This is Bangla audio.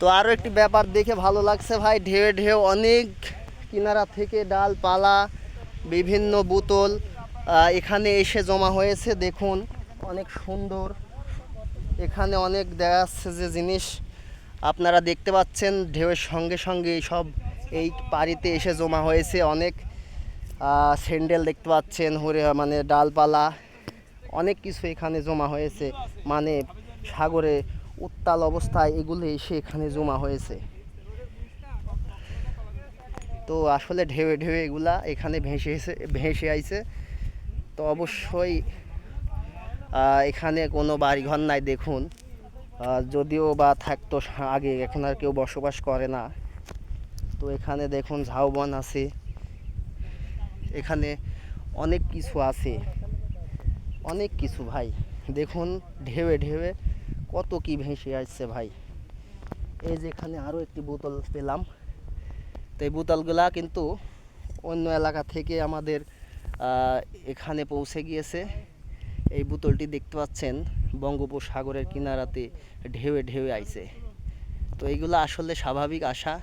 তো আরও একটি ব্যাপার দেখে ভালো লাগছে ভাই, ঢেউ ঢেউ, অনেক কিনারা থেকে ডালপালা, বিভিন্ন বোতল এখানে এসে জমা হয়েছে, দেখুন, অনেক সুন্দর। এখানে অনেক দেখা যাচ্ছে যে জিনিস আপনারা দেখতে পাচ্ছেন, ঢেউয়ের সঙ্গে সঙ্গে সব এই পাড়িতে এসে জমা হয়েছে, অনেক স্যান্ডেল দেখতে পাচ্ছেন, হরে মানে ডালপালা, অনেক কিছু এখানে জমা হয়েছে মানে সাগরে উত্তাল অবস্থায় এগুলো এসে এখানে জমা হয়েছে। তো আসলে ঢেউয়ে ঢেউয়ে এগুলা এখানে ভেসে এসে, ভেসে আইছে। তো অবশ্যই এখানে কোনো বাড়িঘর নাই দেখুন। যদিও বা থাকতো আগে, এখন আর কেউ বসবাস করে না। তো এখানে দেখুন ঝাউবন আছে। এখানে অনেক কিছু আছে। অনেক কিছু ভাই। দেখুন ঢেউয়ে ঢেউয়ে কত কি ভেসে আসছে ভাই। এই যেখানে আরও একটি বোতল পেলাম। তো এই বোতলগুলা কিন্তু অন্য এলাকা থেকে আমাদের এখানে পৌঁছে গিয়েছে। এই বোতলটি দেখতে পাচ্ছেন, বঙ্গোপসাগরের কিনারাতে ঢেউয়ে ঢেউয়ে আইছে। তো এইগুলো আসলে স্বাভাবিক আশা।